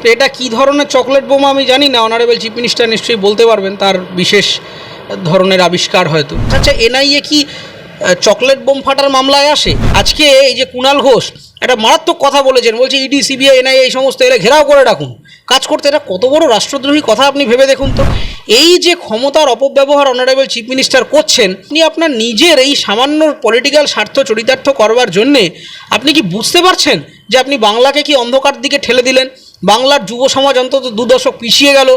তো এটা কি ধরনের চকলেট বোমা আমি জানি না অনারেবল চিফ মিনিস্টার নিশ্চয়ই বলতে পারবেন, তার বিশেষ ধরনের আবিষ্কার হয়তো। আচ্ছা এনআইএ কি চকলেট বোম ফাটার মামলায় আসে? আজকে এই যে কুণাল ঘোষ একটা মারাত্মক কথা বলেছেন, বলছে ইডি, সিবিআই এনআইএ এই সমস্ত এলে ঘেরাও করে রাখুন। কাজ করতে এটা কত বড় রাষ্ট্রদ্রোহী কথা আপনি ভেবে দেখুন তো। এই যে ক্ষমতার অপব্যবহার অনারেবল চিফ মিনিস্টার করছেন, আপনি আপনার নিজের এই সামান্য পলিটিক্যাল স্বার্থ চরিতার্থ করবার জন্যে আপনি কি বুঝতে পারছেন যে আপনি বাংলাকে কি অন্ধকার দিকে ঠেলে দিলেন? বাংলার যুব সমাজ অন্তত দু দশক পিছিয়ে গেল।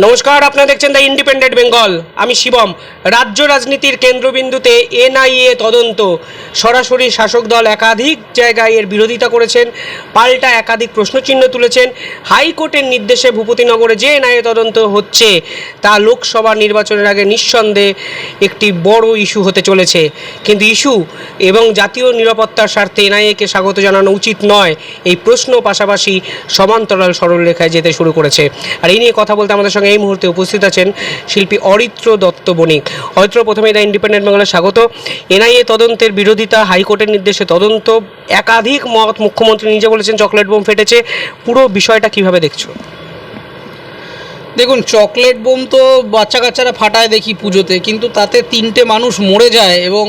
নমস্কার, আপনারা দেখছেন দ্য ইন্ডিপেন্ডেন্ট বেঙ্গল আমি শিবম। রাজ্য রাজনীতির কেন্দ্রবিন্দুতে এনআইএ তদন্ত। সরাসরি শাসক দল একাধিক জায়গায় এর বিরোধিতা করেছেন, পাল্টা একাধিক প্রশ্নচিহ্ন তুলেছেন। হাইকোর্টের নির্দেশে ভূপতিনগরে যে এনআইএ তদন্ত হচ্ছে, তা লোকসভা নির্বাচনের আগে নিঃসন্দেহে একটি বড় ইস্যু হতে চলেছে। কিন্তু ইস্যু এবং জাতীয় নিরাপত্তার স্বার্থে এনআইএকে স্বাগত জানানো উচিত নয়, এই প্রশ্ন পাশাপাশি সমান্তরাল সরলরেখায় যেতে শুরু করেছে। আর এই নিয়ে কথা বলতে আমাদের এই মুহূর্তে উপস্থিত আছেন শিল্পী অরিত্র দত্ত বণিক। অরিত্র, প্রথমে দ্য ইন্ডিপেন্ডেন্ট বেঙ্গলের স্বাগত। এনআইএ তদন্তের বিরোধিতা, হাইকোর্টের নির্দেশে তদন্ত, একাধিক মত মুখ্যমন্ত্রী নিজে বলেছেন চকলেট বোম ফেটেছে। পুরো বিষয়টা কীভাবে দেখছ? দেখুন, চকলেট বোম তো বাচ্চা কাচ্চারা ফাটায় দেখি পুজোতে, কিন্তু তাতে তিনটে মানুষ মরে যায় এবং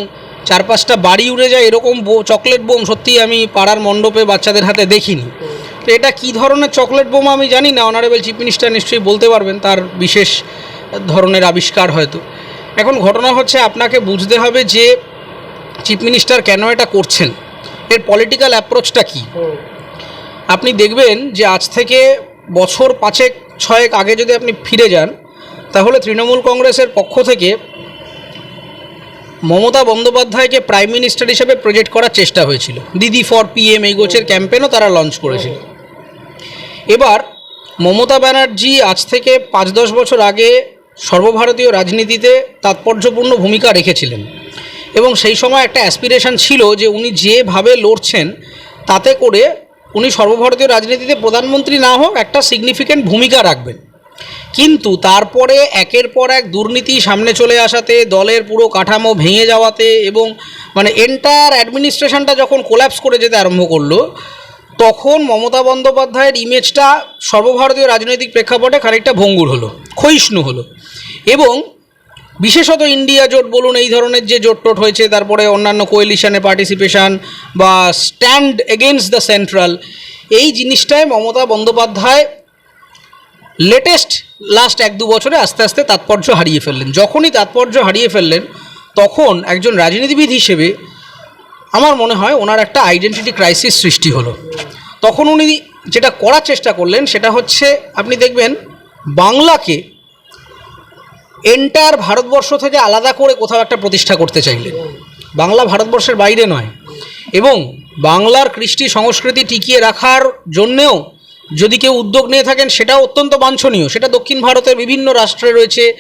চার পাঁচটা বাড়ি উড়ে যায়, এরকম চকলেট বোম সত্যিই আমি পাড়ার মণ্ডপে বাচ্চাদের হাতে দেখিনি। তো এটা কি ধরনের চকলেট বোমা আমি জানি না অনারেবল চিফ মিনিস্টার নিশ্চয়ই বলতে পারবেন তার বিশেষ ধরনের আবিষ্কার হয়তো। এখন ঘটনা হচ্ছে আপনাকে বুঝতে হবে যে চিফ মিনিস্টার কেন এটা করছেন। এর পলিটিক্যাল অ্যাপ্রোচটা কী? আপনি দেখবেন যে আজ থেকে বছর পাঁচেক, ছয়েক আগে যদি আপনি ফিরে যান, তাহলে তৃণমূল কংগ্রেসের পক্ষ থেকে মমতা বন্দ্যোপাধ্যায়কে প্রাইম মিনিস্টার হিসেবে প্রজেক্ট করার চেষ্টা হয়েছিল। দিদি ফর পিএম এই গোছের ক্যাম্পেনও তারা লঞ্চ করেছিল। এবার মমতা ব্যানার্জি আজ থেকে পাঁচ দশ বছর আগে সর্বভারতীয় রাজনীতিতে তাৎপর্যপূর্ণ ভূমিকা রেখেছিলেন। এবং সেই সময় একটা অ্যাসপিরেশন ছিল যে উনি যেভাবে লড়ছেন, তাতে করে উনি সর্বভারতীয় রাজনীতিতে প্রধানমন্ত্রী না হোক একটা সিগনিফিক্যান্ট ভূমিকা রাখবেন। কিন্তু তারপরে একের পর এক দুর্নীতি সামনে চলে আসাতে, দলের পুরো কাঠামো ভেঙে যাওয়াতে এবং মানে এন্টায়ার অ্যাডমিনিস্ট্রেশনটা যখন কোল্যাপস করে যেতে আরম্ভ করল তখন মমতা বন্দ্যোপাধ্যায়ের ইমেজটা সর্বভারতীয় রাজনৈতিক প্রেক্ষাপটে খানিকটা ভঙ্গুর হলো, ক্ষয়িষ্ণু হলো। এবং বিশেষত ইন্ডিয়া জোট বলুন, এই ধরনের যে জোট টোট হয়েছে, তারপরে অন্যান্য কোয়েলিশনে পার্টিসিপেশন বা স্ট্যান্ড এগেনস্ট দ্য সেন্ট্রাল এই জিনিসটায় মমতা বন্দ্যোপাধ্যায় লেটেস্ট লাস্ট এক দু বছরে আস্তে আস্তে তাৎপর্য হারিয়ে ফেললেন। যখনই তাৎপর্য হারিয়ে ফেললেন, তখন একজন রাজনীতিবিদ হিসেবে আমার মনে হয় ওনার একটা আইডেন্টিটি ক্রাইসিস সৃষ্টি হলো। তখন উনি যেটা করার চেষ্টা করলেন সেটা হচ্ছে, আপনি দেখবেন বাংলাকে এন্টার ভারতবর্ষ থেকে আলাদা করে কোথাও একটা প্রতিষ্ঠা করতে চাইলেন। বাংলা ভারতবর্ষের বাইরে নয়। এবং বাংলার কৃষ্টি সংস্কৃতি টিকিয়ে রাখার জন্যেও যদি কেউ উদ্যোগ নিয়ে থাকেন, সেটাও অত্যন্ত বাঞ্ছনীয়। সেটা দক্ষিণ ভারতের বিভিন্ন রাষ্ট্রে রয়েছে,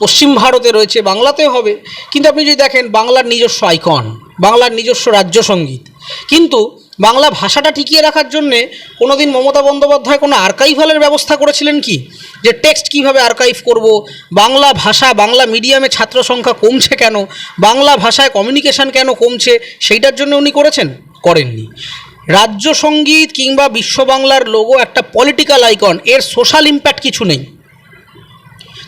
পশ্চিম ভারতে রয়েছে বাংলাতে হবে। কিন্তু আপনি যদি দেখেন, বাংলার নিজস্ব আইকন বাংলার নিজস্ব রাজ্য সংগীত। কিন্তু বাংলা ভাষাটা টিকিয়ে রাখার জন্যে কোনোদিন মমতা বন্দ্যোপাধ্যায় কোনো আর্কাইভালের ব্যবস্থা করেছিলেন কি? যে টেক্সট কীভাবে আর্কাইভ করব? বাংলা ভাষা, বাংলা মিডিয়ামে ছাত্র সংখ্যা কমছে কেন? বাংলা ভাষায় কমিউনিকেশন কেন কমছে? সেইটার জন্য উনি করেছেন? করেননি। রাজ্য সংগীত কিংবা বিশ্ব বাংলার লোগো একটা পলিটিক্যাল আইকন এর সোশ্যাল ইম্প্যাক্ট কিছু নেই।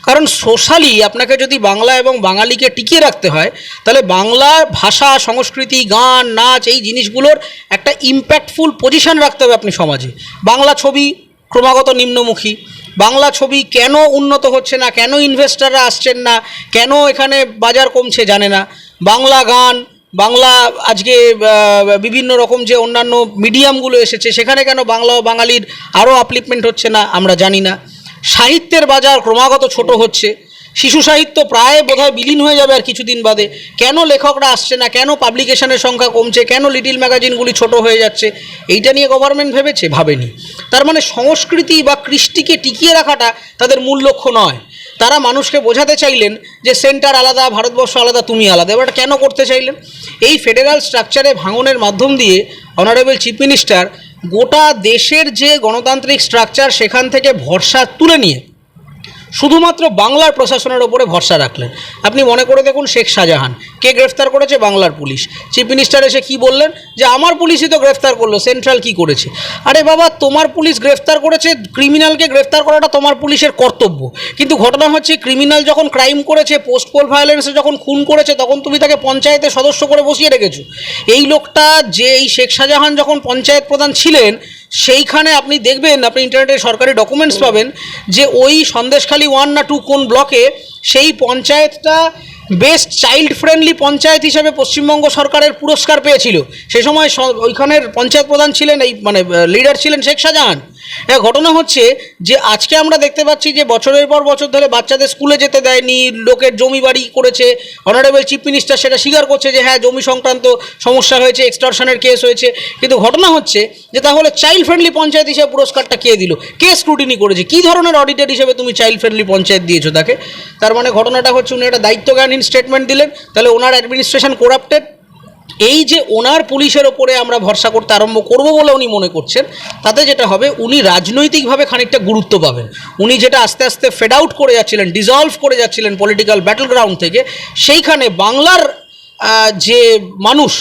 কারণ সোশ্যালি আপনাকে যদি বাংলা এবং বাঙালিকে টিকিয়ে রাখতে হয়, তাহলে বাংলা ভাষা, সংস্কৃতি, গান, নাচ, এই জিনিসগুলোর একটা ইম্প্যাক্টফুল পজিশন রাখতে হবে আপনি সমাজে। বাংলা ছবি ক্রমাগত নিম্নমুখী। বাংলা ছবি কেন উন্নত হচ্ছে না, কেন ইনভেস্টাররা আসছেন না, কেন এখানে বাজার কমছে জানে না। বাংলা গান, বাংলা আজকে বিভিন্ন রকম যে অন্যান্য মিডিয়ামগুলো এসেছে, সেখানে কেন বাংলা ও বাঙালির আরও আপলিপমেন্ট হচ্ছে না, আমরা জানি না। সাহিত্যের বাজার ক্রমাগত ছোট হচ্ছে। শিশু সাহিত্য প্রায় বোধহয় বিলীন হয়ে যাবে আর কিছুদিন বাদে। কেন লেখকরা আসছে না? কেন পাবলিকেশনের সংখ্যা কমছে? কেন লিটিল ম্যাগাজিনগুলি ছোট হয়ে যাচ্ছে? এইটা নিয়ে গভর্নমেন্ট ভেবেছে? ভাবেনি। তার মানে সংস্কৃতি বা কৃষ্টিকে টিকিয়ে রাখাটা তাদের মূল লক্ষ্য নয়। তারা মানুষকে বোঝাতে চাইলেন যে সেন্টার আলাদা, ভারতবর্ষ আলাদা, তুমি আলাদা। এবার কেন করতে চাইলেন? এই ফেডারাল স্ট্রাকচারে ভাঙনের মাধ্যম দিয়ে অনারেবল চিফ মিনিস্টার গোটা দেশের যে গণতান্ত্রিক স্ট্রাকচার সেখান থেকে ভরসা তুলে নিয়ে শুধুমাত্র বাংলার প্রশাসনের ওপরে ভরসা রাখলেন। আপনি মনে করে দেখুন শেখ শাহজাহান। কে গ্রেফতার করেছে? বাংলার পুলিশ। চিফ মিনিস্টার এসে কি বললেন? যে আমার পুলিশই তো গ্রেফতার করল, সেন্ট্রাল কি করেছে? আরে বাবা, তোমার পুলিশ গ্রেফতার করেছে, ক্রিমিনালকে গ্রেফতার করাটা তোমার পুলিশের কর্তব্য। কিন্তু ঘটনা হচ্ছে, ক্রিমিনাল যখন ক্রাইম করেছে পোস্ট পোল ভায়োলেন্সে যখন খুন করেছে, তখন তুমি তাকে পঞ্চায়েতে সদস্য করে বসিয়ে রেখেছো। এই লোকটা, যে এই শেখ শাহজাহান যখন পঞ্চায়েত প্রধান ছিলেন সেইখানে আপনি দেখবেন আপনি ইন্টারনেটে সরকারি ডকুমেন্টস পাবেন যে ওই সন্দেশখালী ওয়ান না টু কোন ব্লকে সেই পঞ্চায়েতটা বেস্ট চাইল্ড ফ্রেন্ডলি পঞ্চায়েত হিসেবে পশ্চিমবঙ্গ সরকারের পুরস্কার পেয়েছিল। সে সময় ওইখানের পঞ্চায়েত প্রধান ছিলেন এই মানে লিডার ছিলেন শেখ শাহজাহান। ঘটনা হচ্ছে যে আজকে আমরা দেখতে পাচ্ছি যে বছরের পর বছর ধরে বাচ্চাদের স্কুলে যেতে দেয়নি, লোকের জমি বাড়ি করেছে অনারেবল চিফ মিনিস্টার সেটা স্বীকার করছে যে হ্যাঁ জমি সংক্রান্ত সমস্যা হয়েছে এক্সটর্শনের কেস হয়েছে। কিন্তু ঘটনা হচ্ছে যে তাহলে চাইল্ড ফ্রেন্ডলি পঞ্চায়েত হিসেবে পুরস্কারটা কে দিল? কে স্ক্রুটিনি করেছে? কী ধরনের অডিটের হিসেবে তুমি চাইল্ড ফ্রেন্ডলি পঞ্চায়েত দিয়েছ তাকে? তার মানে ঘটনাটা হচ্ছে উনি একটা দায়িত্বজ্ঞানহীন স্টেটমেন্ট দিলেন, তাহলে ওনার অ্যাডমিনিস্ট্রেশন করাপ্টেড এই যে ওনার পুলিশের ওপরে আমরা ভরসা করতে আরম্ভ করব বলে উনি মনে করছেন, তাতে যেটা হবে, উনি রাজনৈতিকভাবে খানিকটা গুরুত্ব পাবেন। উনি যেটা আস্তে আস্তে ফেড আউট করে যাচ্ছিলেন ডিজলভ করে যাচ্ছিলেন পলিটিক্যাল ব্যাটল গ্রাউন্ড থেকে, সেইখানে বাংলার যে মানুষ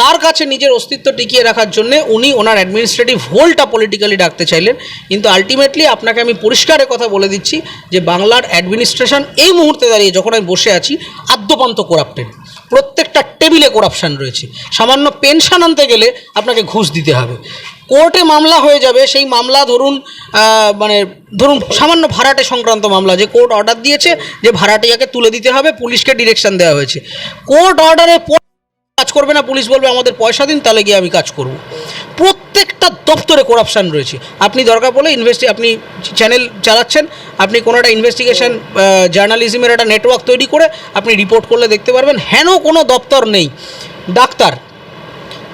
তার কাছে নিজের অস্তিত্ব টিকিয়ে রাখার জন্য উনি ওনার অ্যাডমিনিস্ট্রেটিভ হোলটা পলিটিক্যালি ডাকতে চাইলেন। কিন্তু আলটিমেটলি আপনাকে আমি পরিষ্কার এ কথা বলে দিচ্ছি যে বাংলার অ্যাডমিনিস্ট্রেশন এই মুহূর্তে দাঁড়িয়ে যখন আমি বসে আছি, আদ্যপান্ত করাপ্টেড প্রত্যেকটা টেবিলে করাপশান রয়েছে। সামান্য পেনশন আনতে গেলে আপনাকে ঘুষ দিতে হবে। কোর্টে মামলা হয়ে যাবে, সেই মামলা ধরুন মানে ধরুন সামান্য ভাড়াটে সংক্রান্ত মামলা, যে কোর্ট অর্ডার দিয়েছে, যে ভাড়াটিয়াকে তুলে দিতে হবে, পুলিশকে ডিরেকশন দেওয়া হয়েছে। কোর্ট কাজ করবে না, পুলিশ বলবে আমাদের পয়সা দিন, তাহলে গিয়ে আমি কাজ করব। প্রত্যেকটা দপ্তরে করাপশান রয়েছে। আপনি দরকার পড়লে ইনভেস্টি আপনি চ্যানেল চালাচ্ছেন, আপনি কোনো একটা ইনভেস্টিগেশন জার্নালিজমের একটা নেটওয়ার্ক তৈরি করে আপনি রিপোর্ট করলে দেখতে পারবেন, হেন কোনো দপ্তর নেই। ডাক্তার,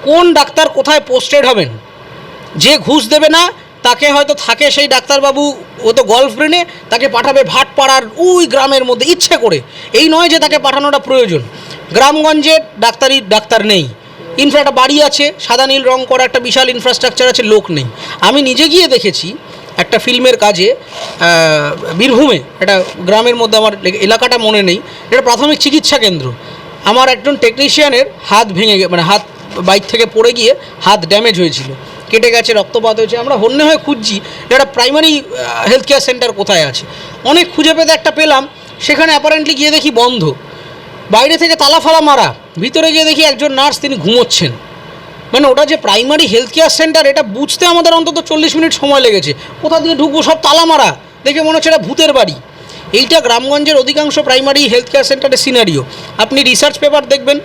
কোন ডাক্তার কোথায় পোস্টেড হবেন? যে ঘুষ দেবে না, তাকে হয়তো থাকে সেই ডাক্তারবাবু, ও তো গল্ফ গ্রিনে তাকে পাঠাবে ভাটপাড়ার ওই গ্রামের মধ্যে, ইচ্ছে করে। এই নয় যে তাকে পাঠানোটা প্রয়োজন। গ্রামগঞ্জে ডাক্তারি ডাক্তার নেই। ইনফ্রা একটা বাড়ি আছে, সাদা নীল রং করা একটা বিশাল ইনফ্রাস্ট্রাকচার আছে, লোক নেই। আমি নিজে গিয়ে দেখেছি একটা ফিল্মের কাজে বীরভূমে, একটা গ্রামের মধ্যে আমার এলাকাটা মনে নেই। এটা প্রাথমিক চিকিৎসা কেন্দ্র। আমার একজন টেকনিশিয়ানের হাত ভেঙে মানে হাত বাইক থেকে পড়ে গিয়ে হাত ড্যামেজ হয়েছিল। কেটে গেছে, রক্তপাত হয়েছে। আমরা হন্যে হয়ে খুঁজছি একটা প্রাইমারি হেলথ কেয়ার সেন্টার কোথায় আছে। অনেক খুঁজে পেতে একটা পেলাম, সেখানে অ্যাপারেন্টলি গিয়ে দেখি বন্ধ। বাইরে থেকে তালা ফালা মারা। ভিতরে গিয়ে দেখি একজন নার্স তিনি ঘুমোচ্ছেন। মানে ওটা যে প্রাইমারি হেলথ কেয়ার সেন্টার, এটা বুঝতে আমাদের অন্তত চল্লিশ মিনিট সময় লেগেছে। কোথা দিয়ে ঢুকবো, সব তালা মারা। দেখে মনে হচ্ছে এটা ভূতের বাড়ি। এইটা গ্রামগঞ্জের অধিকাংশ প্রাইমারি হেলথ কেয়ার সেন্টারের সিনারিও। আপনি রিসার্চ পেপার দেখবেন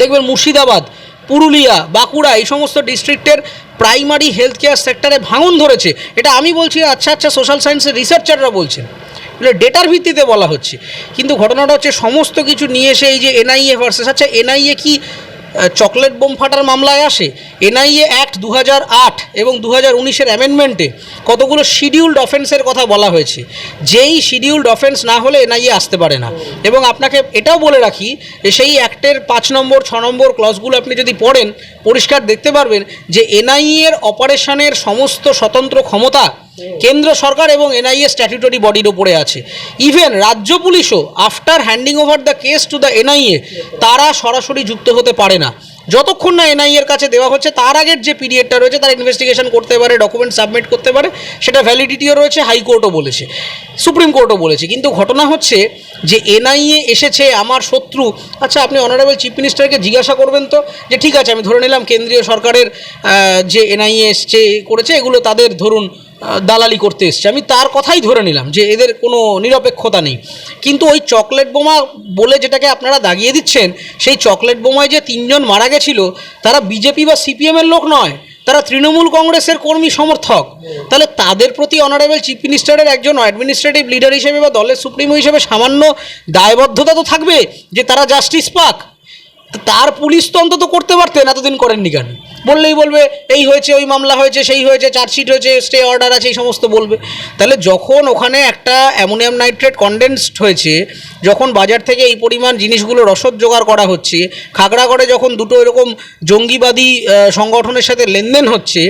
দেখবেন মুর্শিদাবাদ, পুরুলিয়া, বাঁকুড়া, এই সমস্ত ডিস্ট্রিক্টের প্রাইমারি হেলথ কেয়ার সেক্টরে ভাঙন ধরেছে। এটা আমি বলছি আচ্ছা আচ্ছা সোশ্যাল সায়েন্সের রিসার্চাররা বলছেন। এটা ডেটার ভিত্তিতে বলা হচ্ছে। কিন্তু ঘটনাটা হচ্ছে সমস্ত কিছু নিয়ে এসে এই যে এনআইএ ভার্সেস আচ্ছা এনআইএ কি চকলেট বোম ফাটার মামলায় আসে? এনআইএ অ্যাক্ট দু আট এবং দু হাজার উনিশের অ্যামেন্ডমেন্টে কতগুলো শিডিউলড অফেন্সের কথা বলা হয়েছে। যেই শিডিউলড অফেন্স না হলে এনআইএ আসতে পারে না। এবং আপনাকে এটাও বলে রাখি যে সেই অ্যাক্টের পাঁচ নম্বর, ছ নম্বর ক্লসগুলো আপনি যদি পড়েন, পরিষ্কার দেখতে পারবেন যে এনআইএ এর অপারেশনের সমস্ত স্বতন্ত্র ক্ষমতা কেন্দ্র সরকার এবং এনআইএ স্ট্যাটিউটরি বডির ওপরে আছে। ইভেন রাজ্য পুলিশও after handing over the case to the NIA তারা সরাসরি যুক্ত হতে পারে না। যতক্ষণ না এনআইএ এর কাছে দেওয়া হচ্ছে, তার আগের যে পিরিয়ডটা রয়েছে, তারা ইনভেস্টিগেশন করতে পারে ডকুমেন্ট সাবমিট করতে পারে, সেটা ভ্যালিডিটিও রয়েছে হাইকোর্টও বলেছে সুপ্রিম কোর্টও বলেছে। কিন্তু ঘটনা হচ্ছে যে এনআইএ এসেছে, আমার শত্রু আচ্ছা আপনি অনারেবল চিফ মিনিস্টারকে জিজ্ঞাসা করবেন তো, যে ঠিক আছে, আমি ধরে নিলাম কেন্দ্রীয় সরকারের যে এনআইএ এসছে, করেছে, এগুলো তাদের ধরুন দালালি করতে এসছে। আমি তার কথাই ধরে নিলাম যে এদের কোনো নিরপেক্ষতা নেই। কিন্তু ওই চকলেট বোমা বলে যেটাকে আপনারা দাগিয়ে দিচ্ছেন, সেই চকলেট বোমায় যে তিনজন মারা গেছিল, তারা বিজেপি বা সিপিএমের লোক নয়, তারা তৃণমূল কংগ্রেসের কর্মী সমর্থক। তাহলে তাদের প্রতি অনারেবল চিফ মিনিস্টারের একজন অ্যাডমিনিস্ট্রেটিভ লিডার হিসেবে বা দলের সুপ্রিমো হিসেবে সামান্য দায়বদ্ধতা তো থাকবে যে তারা জাস্টিস পাক। তার পুলিশ তো অন্তত করতে পারতেন এতদিন করেননি কেন? বললেই বলবে, এই হয়েছে, ওই মামলা হয়েছে, সেই হয়েছে, চার্জশিট হয়েছে, স্টে অর্ডার আছে, এই সমস্ত বলবে। তাহলে যখন ওখানে একটা অ্যামোনিয়াম নাইট্রেট কন্ডেন্সড হয়েছে, যখন বাজার থেকে এই পরিমাণ জিনিসগুলো রসদ জোগাড় করা হচ্ছে, খাগড়াগড়ে যখন দুটো এরকম জঙ্গিবাদী সংগঠনের সাথে লেনদেন হচ্ছে,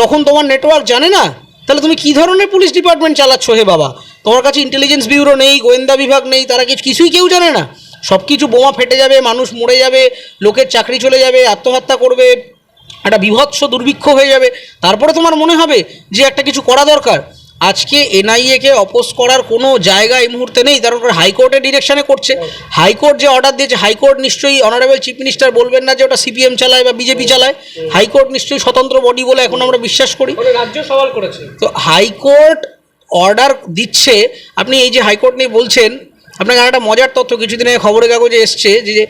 তখন তোমার নেটওয়ার্ক জানে না? তাহলে তুমি কী ধরনের পুলিশ ডিপার্টমেন্ট চালাচ্ছ হে বাবা? তোমার কাছে ইন্টেলিজেন্স ব্যুরো নেই, গোয়েন্দা বিভাগ নেই, তারা কিছু কিছুই কেউ জানে না? সব কিছু বোমা ফেটে যাবে মানুষ মরে যাবে লোকের চাকরি চলে যাবে আত্মহত্যা করবে একটা বিভৎস দুর্ভিক্ষ হয়ে যাবে। তারপরে তোমার মনে হবে যে একটা কিছু করা দরকার। আজকে এনআইএকে অপোজ করার কোনো জায়গা এই মুহূর্তে নেই তার উপর হাইকোর্টের ডিরেকশনে করছে। হাইকোর্ট যে অর্ডার দিয়েছে হাইকোর্ট নিশ্চয়ই অনারেবল চিফ মিনিস্টার বলবেন না যে ওটা সিপিএম চালায় বা বিজেপি চালায়। হাইকোর্ট নিশ্চয়ই স্বতন্ত্র বডি বলে এখন আমরা বিশ্বাস করি। রাজ্য সওয়াল করেছে। তো হাইকোর্ট অর্ডার দিচ্ছে আপনি এই যে হাইকোর্ট নিয়ে বলছেন আপনাকে আর একটা মজার তথ্য কিছুদিন আগে খবরের কাগজে এসছে যে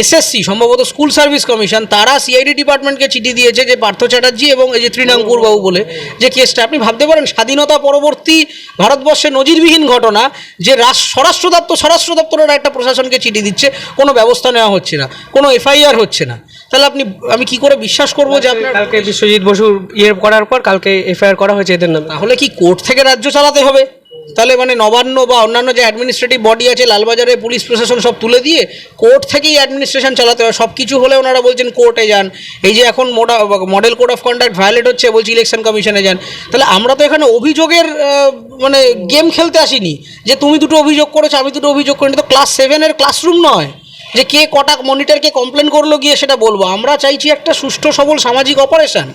এসএসসি সম্ভবত স্কুল সার্ভিস কমিশন তারা সিআইডি ডিপার্টমেন্টকে চিঠি দিয়েছে যে পার্থ চ্যাটার্জি এবং এই যে তৃণাঙ্কুর বাবু বলে যে কেসটা আপনি ভাবতে পারেন স্বাধীনতা পরবর্তী ভারতবর্ষে নজিরবিহীন ঘটনা যে স্বরাষ্ট্র দপ্তর স্বরাষ্ট্র দপ্তরের একটা প্রশাসনকে চিঠি দিচ্ছে কোনো ব্যবস্থা নেওয়া হচ্ছে না কোনো এফআইআর হচ্ছে না। তাহলে আপনি আমি কি করে বিশ্বাস করব যে আপনার কালকে বিশ্বজিৎ বসু ইয়ে করার পর কালকে এফআইআর করা হয়েছে এদের নামে? তাহলে কি কোর্ট থেকে রাজ্য চালাতে হবে? তাহলে মানে নবান্ন বা অন্যান্য যে অ্যাডমিনিস্ট্রেটিভ বডি আছে, লালবাজারে পুলিশ প্রশাসন সব তুলে দিয়ে কোর্ট থেকেই অ্যাডমিনিস্ট্রেশন চালাতে হয়। সব কিছু হলে ওনারা বলছেন কোর্টে যান। এই যে এখন মোডা model code of conduct violate হচ্ছে, বলছি ইলেকশন কমিশনে যান। তাহলে আমরা তো এখানে অভিযোগের মানে গেম খেলতে আসিনি যে তুমি দুটো অভিযোগ করেছ, আমি দুটো অভিযোগ করিনি। তো ক্লাস সেভেনের ক্লাসরুম নয় যে কে কটা মনিটরকে কমপ্লেন করল গিয়ে সেটা বলব। আমরা চাইছি একটা সুষ্ঠু সবল সামাজিক অপারেশন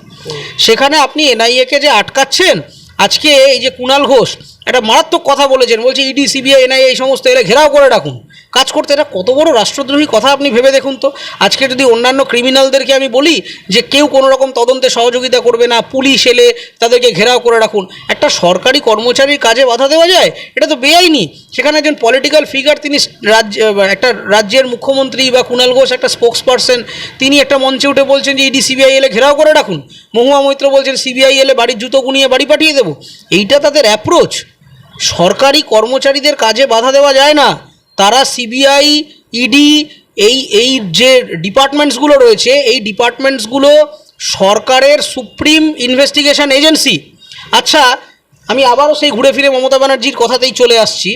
সেখানে আপনি এনআইএকে যে আটকাচ্ছেন আজকে এই যে কুণাল ঘোষ একটা মারাত্মক কথা বলেছেন, বলছে ইডি সিবিআই এনআইএ এই সমস্ত এলে ঘেরাও করে রাখুন কাজ করতে, এটা কত বড় রাষ্ট্রদ্রোহী কথা আপনি ভেবে দেখুন তো। আজকে যদি অন্যান্য ক্রিমিনালদেরকে আমি বলি যে কেউ কোনো রকম তদন্তে সহযোগিতা করবে না, পুলিশ এলে তাদেরকে ঘেরাও করে রাখুন, একটা সরকারি কর্মচারীর কাজে বাধা দেওয়া যায়? এটা তো বেআইনি। সেখানে একজন পলিটিক্যাল ফিগার তিনি রাজ্য, একটা রাজ্যের মুখ্যমন্ত্রী বা কুণাল ঘোষ একটা স্পোক্স পার্সন তিনি একটা মঞ্চে উঠে বলছেন যে ইডি সিবিআই এলে ঘেরাও করে রাখুন। মহুয়া মৈত্র বলছেন, সিবিআই এলে বাড়ির জুতো গুনিয়ে বাড়ি পাঠিয়ে দেবো। এইটা তাদের অ্যাপ্রোচ সরকারি কর্মচারীদের কাজে বাধা দেওয়া যায় না। তারা সিবিআই ইডি এই এই যে ডিপার্টমেন্টসগুলো রয়েছে, এই ডিপার্টমেন্টসগুলো সরকারের সুপ্রিম ইনভেস্টিগেশন এজেন্সি আচ্ছা আমি আবারও সেই ঘুরে ফিরে মমতা ব্যানার্জির কথাতেই চলে আসছি।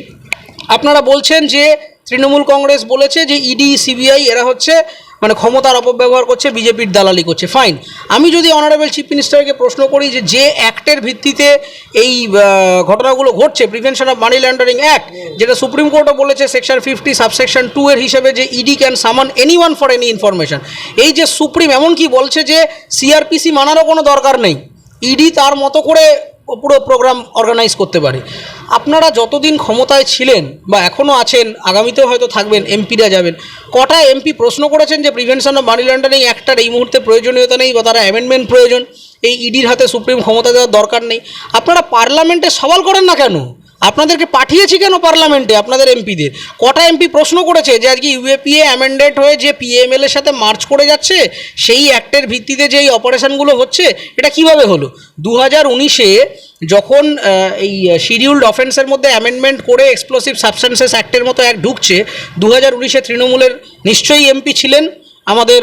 আপনারা বলছেন যে তৃণমূল কংগ্রেস বলেছে যে ইডি, সিবিআই এরা হচ্ছে মানে ক্ষমতার অপব্যবহার করছে, বিজেপির দালালি করছে। ফাইন আমি যদি অনারেবল চিফ মিনিস্টারকে প্রশ্ন করি যে যে অ্যাক্টের ভিত্তিতে এই ঘটনাগুলো ঘটছে prevention of money laundering act যেটা সুপ্রিম কোর্টও বলেছে সেকশন ফিফটি সাবসেকশন টু এর হিসেবে যে ED can summon anyone for any information এই যে সুপ্রিম এমনকি বলছে যে সিআরপিসি মানারও কোনো দরকার নেই। ইডি তার মতো করে পুরো প্রোগ্রাম অর্গানাইজ করতে পারে। আপনারা যতদিন ক্ষমতায় ছিলেন বা এখনও আছেন, আগামীতেও হয়তো থাকবেন এমপিরা যাবেন, কটা এমপি প্রশ্ন করেছেন যে প্রিভেনশন অফ মানি লন্ডারিং একটার এই মুহূর্তে প্রয়োজনীয়তা নেই বা তারা অ্যামেন্ডমেন্ট প্রয়োজন, এই ইডির হাতে সুপ্রিম ক্ষমতা দেওয়ার দরকার নেই। আপনারা পার্লামেন্টে সওয়াল করেন না কেন? আপনাদেরকে পাঠিয়েছি কেন পার্লামেন্টে আপনাদের এমপিদের? কটা এমপি প্রশ্ন করেছে যে আজকে ইউএপিএ অ্যামেন্ডেড হয়ে যে পিএমএল এর সাথে মার্চ করে যাচ্ছে, সেই অ্যাক্টের ভিত্তিতে যে এই অপারেশনগুলো হচ্ছে, এটা কীভাবে হলো? দু হাজার উনিশে যখন এই শিডিউলড অফেন্সের মধ্যে অ্যামেন্ডমেন্ট করে এক্সপ্লোসিভ সাবস্টেন্সেস অ্যাক্টের মতো এক ঢুকছে দু হাজার উনিশে তৃণমূলের নিশ্চয়ই এমপি ছিলেন আমাদের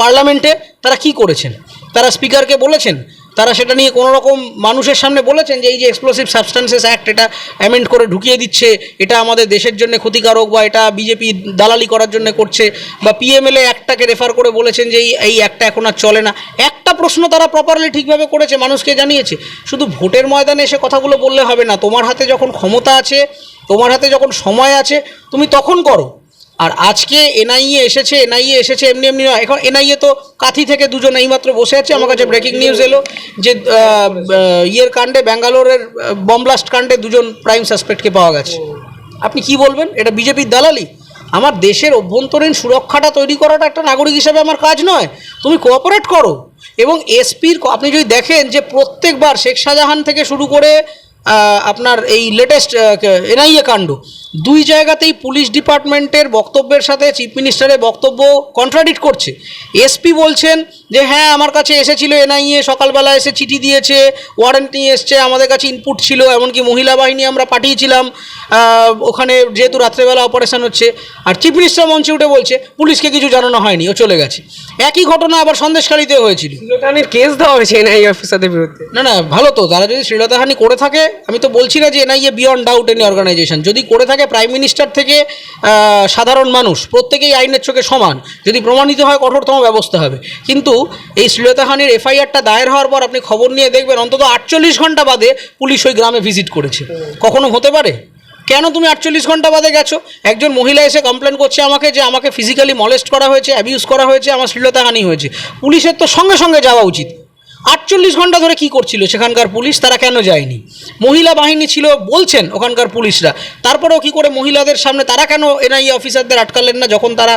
পার্লামেন্টে, তারা কি করেছেন? তারা স্পিকারকে বলেছেন তারা সেটা নিয়ে কোনো রকম মানুষের সামনে বলেছেন যে এই যে এক্সপ্লোসিভ সাবস্টেন্সেস অ্যাক্ট এটা অ্যামেন্ড করে ঢুকিয়ে দিচ্ছে, এটা আমাদের দেশের জন্য ক্ষতিকারক বা এটা বিজেপি দালালি করার জন্য করছে, বা পিএমএলএ অ্যাক্টটাকে রেফার করে বলেছেন যে এই অ্যাক্টটা এখন আর চলে না। একটা প্রশ্ন তারা প্রপারলি ঠিকভাবে করেছে, মানুষকে জানিয়েছে। শুধু ভোটের ময়দানে এসে কথাগুলো বললে হবে না, তোমার হাতে যখন ক্ষমতা আছে, তোমার হাতে যখন সময় আছে, তুমি তখন করো। আর আজকে এনআইএ এসেছে এনআইএ এসেছে এমনি এমনি নয়। এখন এনআইএ তো কাথি থেকে দুজন এইমাত্র বসে আছে। আমার কাছে ব্রেকিং নিউজ এলো যে ইয়ের কাণ্ডে, ব্যাঙ্গালোরের বম ব্লাস্ট কাণ্ডে দুজন প্রাইম সাসপেক্টকে পাওয়া গেছে। আপনি কি বলবেন? এটা বিজেপির দালালি? আমার দেশের অভ্যন্তরীণ সুরক্ষাটা তৈরি করাটা একটা নাগরিক হিসাবে আমার কাজ নয়। তুমি কোঅপারেট করো। এবং এসপির আপনি যদি দেখেন যে প্রত্যেকবার শেখ শাহজাহান থেকে শুরু করে আপনার এই লেটেস্ট এনআইএ কাণ্ড। দুই জায়গাতেই পুলিশ ডিপার্টমেন্টের বক্তব্যের সাথে চিফ মিনিস্টারের বক্তব্য কন্ট্রাডিক্ট করছে। এসপি বলছেন যে হ্যাঁ আমার কাছে এসেছিল এনআইএ সকালবেলা এসে চিঠি দিয়েছে ওয়ারেন্ট নিয়ে এসছে আমাদের কাছে ইনপুট ছিল এমনকি মহিলা বাহিনী আমরা পাঠিয়েছিলাম ওখানে যেহেতু রাত্রেবেলা অপারেশন হচ্ছে। আর চিফ মিনিস্টার মঞ্চে উঠে বলছে পুলিশকে কিছু জানানো হয়নি ও চলে গেছে। একই ঘটনা আবার সন্দেশকারীতে হয়েছিল। শ্লীলতাহানির কেস দেওয়া হয়েছে এনআই অফিসারদের বিরুদ্ধে। না না ভালো তো তারা যদি শ্রীলতাহানি করে থাকে আমি তো বলছি না যে NIA beyond doubt any organisation যদি করে থাকে প্রাইম মিনিস্টার থেকে সাধারণ মানুষ প্রত্যেকেই আইনের চোখে সমান। যদি প্রমাণিত হয় কঠোরতম ব্যবস্থা হবে। কিন্তু এই শ্লীলতাহানির এফআইআরটা দায়ের হওয়ার পর আপনি খবর নিয়ে দেখবেন, অন্তত আটচল্লিশ ঘণ্টা বাদে পুলিশ ওই গ্রামে ভিজিট করেছে। কখনো হতে পারে? কেন তুমি আটচল্লিশ ঘণ্টা বাদে গেছো? একজন মহিলা এসে কমপ্লেন করছে আমাকে যে আমাকে ফিজিক্যালি মলেস্ট করা হয়েছে অ্যাবিউজ করা হয়েছে, আমার শ্লীলতাহানি হয়েছে। পুলিশের তো সঙ্গে সঙ্গে যাওয়া উচিত। আটচল্লিশ ঘণ্টা ধরে কি করছিল সেখানকার পুলিশ? তারা কেন যায়নি? মহিলা বাহিনী ছিল, বলছেন ওখানকার পুলিশরা। তারপরেও কি করে মহিলাদের সামনে, তারা কেন এনআইএ অফিসারদের আটকালেন না? যখন তারা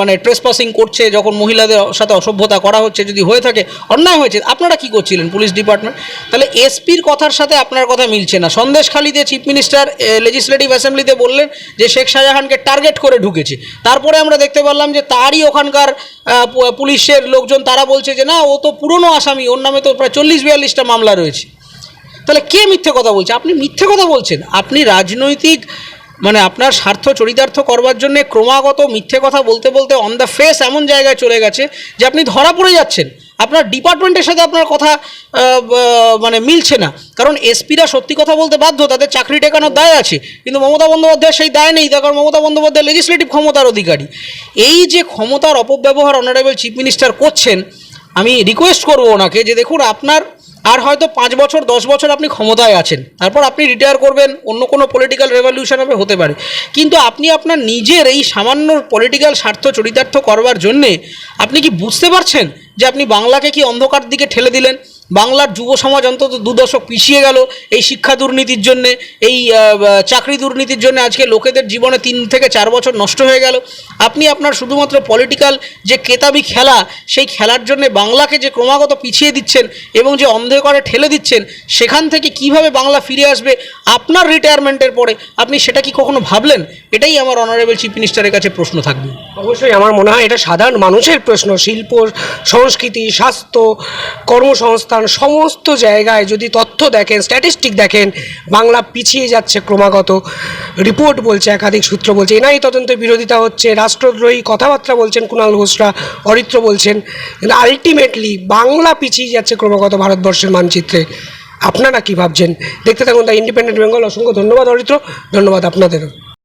মানে ট্রেসপাসিং করছে, যখন মহিলাদের সাথে অসভ্যতা করা হচ্ছে, যদি হয়ে থাকে, অন্যায় হয়েছে, আপনারা কি করছিলেন পুলিশ ডিপার্টমেন্ট? তাহলে এসপির কথার সাথে আপনার কথা মিলছে না। সন্দেশখালীতে চিফ মিনিস্টার লেজিসলেটিভ অ্যাসেম্বলিতে বললেন যে শেখ শাহজাহানকে টার্গেট করে ঢুকেছে। তারপরে আমরা দেখতে পারলাম যে তারই ওখানকার পুলিশের লোকজন, তারা বলছে যে না, ও তো পুরনো আসামি ওর নামে তো প্রায় চল্লিশ, বিয়াল্লিশটা মামলা রয়েছে। তাহলে কে মিথ্যে কথা বলছে? আপনি মিথ্যে কথা বলছেন। আপনি রাজনৈতিক মানে আপনার স্বার্থ চরিতার্থ করবার জন্য ক্রমাগত মিথ্যে কথা বলতে বলতে অন দ্য ফেস এমন জায়গায় চলে গেছে যে আপনি ধরা পড়ে যাচ্ছেন। আপনার ডিপার্টমেন্টের সাথে আপনার কথা মানে মিলছে না। কারণ এসপিরা সত্যি কথা বলতে বাধ্য, তাদের চাকরি টেকানোর দায় আছে। কিন্তু মমতা বন্দ্যোপাধ্যায়ের সেই দায় নেই কারণ মমতা বন্দ্যোপাধ্যায় লেজিসলেটিভ ক্ষমতার অধিকারী। এই যে ক্ষমতার অপব্যবহার অনারেবল চিফ মিনিস্টার করছেন আমি রিকোয়েস্ট করব ওনাকে যে দেখুন আপনার আর হয়তো পাঁচ বছর, দশ বছর আপনি ক্ষমতায় আছেন। তারপর আপনি রিটায়ার করবেন, অন্য কোনো পলিটিক্যাল রেভলিউশন হবে, হতে পারে। কিন্তু আপনি আপনার নিজের এই সামান্য পলিটিক্যাল স্বার্থ চরিতার্থ করবার জন্যে আপনি কি বুঝতে পারছেন যে আপনি বাংলাকে কি অন্ধকার দিকে ঠেলে দিলেন? বাংলার যুব সমাজ অন্তত দু দশক পিছিয়ে গেল। এই শিক্ষা দুর্নীতির জন্যে, এই চাকরি দুর্নীতির জন্য আজকে লোকেদের জীবনে তিন থেকে চার বছর নষ্ট হয়ে গেল। আপনি আপনার শুধুমাত্র পলিটিক্যাল যে কেতাবি খেলা, সেই খেলার জন্য বাংলাকে যে ক্রমাগত পিছিয়ে দিচ্ছেন এবং যে অন্ধকারে ঠেলে দিচ্ছেন, সেখান থেকে কীভাবে বাংলা ফিরে আসবে আপনার রিটায়ারমেন্টের পরে, আপনি সেটা কি কখনো ভাবলেন? এটাই আমার অনারেবল চিফ মিনিস্টারের কাছে প্রশ্ন থাকবে। অবশ্যই আমার মনে হয় এটা সাধারণ মানুষের প্রশ্ন, শিল্প, সংস্কৃতি, স্বাস্থ্য, কর্মসংস্থান সমস্ত জায়গায় যদি তথ্য দেখেন স্ট্যাটিস্টিক দেখেন, বাংলা পিছিয়ে যাচ্ছে ক্রমাগত। রিপোর্ট বলছে, একাধিক সূত্র বলছে এনআই তদন্তের বিরোধিতা হচ্ছে, রাষ্ট্রদ্রোহী কথাবার্তা বলছেন কুণাল ঘোষরা, অরিত্র বলছেন। কিন্তু আলটিমেটলি বাংলা পিছিয়ে যাচ্ছে ক্রমাগত ভারতবর্ষের মানচিত্রে। আপনারা কি ভাবছেন? দেখতে থাকুন দ্য ইন্ডিপেন্ডেন্ট বেঙ্গল। অসংখ্য ধন্যবাদ অরিত্র, ধন্যবাদ আপনাদেরও।